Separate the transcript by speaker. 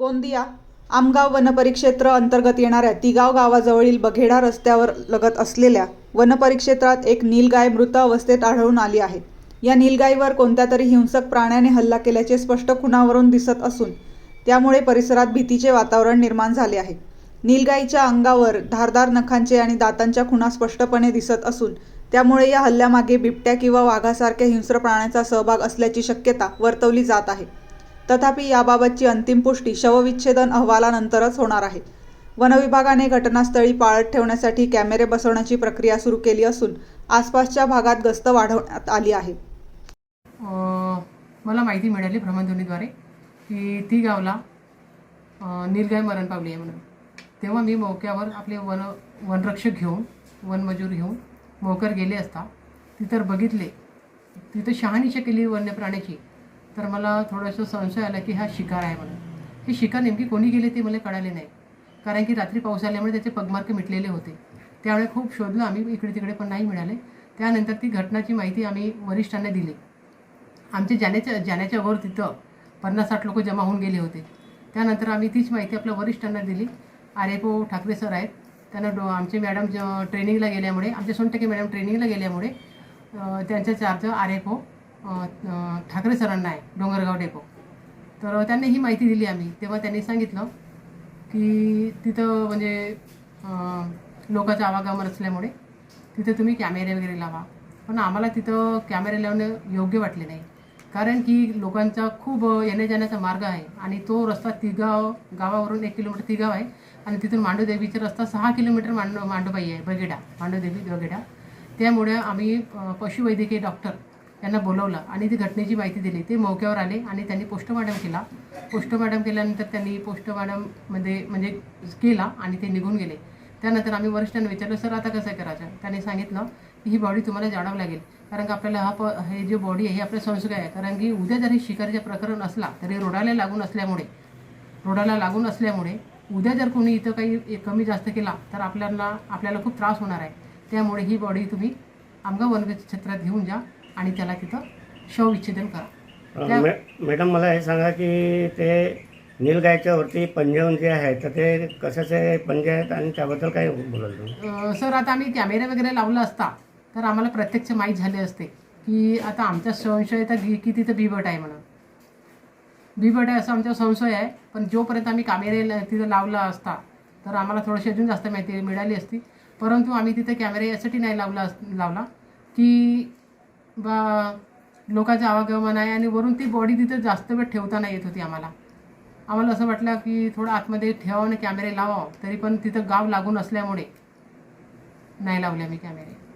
Speaker 1: गोंदिया आमगाव वनपरिक्षेत्र अंतर्गत येणाऱ्या तिगाव गावाजवळील बघेडा रस्त्यावर लगत असलेल्या वनपरिक्षेत्रात एक नीलगाय मृत अवस्थेत आढळून आली आहे. या नीलगायीवर कोणत्या तरी हिंसक प्राण्याने हल्ला केल्याचे स्पष्ट खुणावरून दिसत असून त्यामुळे परिसरात भीतीचे वातावरण निर्माण झाले आहे. नीलगाईच्या अंगावर धारदार नखांचे आणि दातांच्या खुणा स्पष्टपणे दिसत असून त्यामुळे या हल्ल्यामागे बिबट्या किंवा वाघासारख्या हिंस्र प्राण्याचा सहभाग असल्याची शक्यता वर्तवली जात आहे. तथापि याबाबतची अंतिम पुष्टी शवविच्छेदन अहवालानंतरच होणार आहे. वनविभागाने घटनास्थळी पाळत ठेवण्यासाठी कॅमेरे बसवण्याची प्रक्रिया सुरू केली असून आसपासच्या भागात गस्त वाढवण्यात आली आहे.
Speaker 2: मला माहिती मिळाली भ्रमणध्वनीद्वारे की ती गावला अ, नीलगाय मरण पावली आहे म्हणून. तेव्हा मी मौक्यावर आपले वन वनरक्षक घेऊन वनमजूर घेऊन मोकर गेले असता तिथं बघितले. तिथं शहानिशा केली वन्य प्राण्याची तर मला थोडंसं संशय आला की हा शिकार आहे म्हणून. ही शिकार नेमकी कोणी गेले ते मला कळाले नाही. कारण की रात्री पाऊस आल्यामुळे त्याचे पगमार्क मिटलेले होते. त्यामुळे खूप शोधलं आम्ही इकडे तिकडे पण नाही मिळाले. त्यानंतर ती घटनाची माहिती आम्ही वरिष्ठांना दिली. आमचे जाण्याच्या जाण्याच्या वर तिथं पन्नास साठ लोक जमा होऊन गेले होते. त्यानंतर आम्ही तीच माहिती आपल्या वरिष्ठांना दिली. R F O Thackeray sir आहेत. त्यांना डो आमचे मॅडम ज- ट्रेनिंगला गेल्यामुळे आमचे सोनटके मॅडम ट्रेनिंगला गेल्यामुळे त्यांचा charge R F O Thackeray सरांना आहे डोंगरगाव डेपो. तर त्यांनी ही माहिती दिली आम्ही. तेव्हा त्यांनी सांगितलं की तिथं म्हणजे लोकांचं आवागमन असल्यामुळे तिथे तुम्ही कॅमेरे वगैरे लावा. पण आम्हाला तिथं कॅमेरे लावणं योग्य वाटले नाही. कारण की लोकांचा खूप येण्या जाण्याचा मार्ग आहे आणि तो रस्ता तिगाव गावावरून एक किलोमीटर तिगाव आहे आणि तिथून मांडूदेवीचा रस्ता सहा किलोमीटर मांड मांडोबाई आहे बगेडा मांडूदेवी बगेडा. त्यामुळे आम्ही पशुवैद्यकीय डॉक्टर यांना बोलवलं आणि ती घटनेची माहिती दिली. ते मौक्यावर आले आणि त्यांनी पोस्टमॉर्टम केला. पोस्टमॉर्टम केल्यानंतर त्यांनी पोस्टमॉर्टममध्ये म्हणजे केला आणि ते निघून गेले. त्यानंतर आम्ही वरिष्ठांना विचारलं सर आता कसं करायचं? त्यांनी सांगितलं की ही बॉडी तुम्हाला जाळावं लागेल. कारण का आपल्याला हा प हे जे बॉडी आहे हे आपल्या संशय आहे. कारण की उद्या जरी शिकारीचा प्रकरण असला तरी रोडाला लागून असल्यामुळे रोडाला लागून असल्यामुळे उद्या जर कोणी इथं काही कमी जास्त केला तर आपल्याला आपल्याला खूप त्रास होणार आहे. त्यामुळे ही बॉडी तुम्ही आमगा वन क्षेत्रात घेऊन जा. आणि त्याला तिथं शवविच्छेदन करा.
Speaker 3: मॅडम मला हे सांगा की ते नीलगायच्या वरती जे आहे तर ते कशाचे पंजे आहेत आणि त्याबद्दल काय बोलाल
Speaker 2: अ, सर आता आम्ही कॅमेरे वगैरे लावला असता तर आम्हाला प्रत्यक्ष माहीत झाले असते की आता आमचा संशय तर की की तिथं बिबट आहे म्हणून. बिबट आहे असं आमचा संशय आहे पण जोपर्यंत आम्ही कॅमेरे तिथं लावला असता तर आम्हाला थोडीशी अजून जास्त माहिती मिळाली असती. परंतु आम्ही तिथं कॅमेरे यासाठी नाही लावला अस- लावला की बा लोकांचं आवागमन आहे आणि वरून ती बॉडी तिथं जास्त वेळ ठेवता नाही येत होती आम्हाला. आम्हाला असं वाटलं की थोडं आतमध्ये ठेवावं आणि कॅमेरे लावावं तरी पण तिथं गाव लागून असल्यामुळे नाही लावले मी कॅमेरे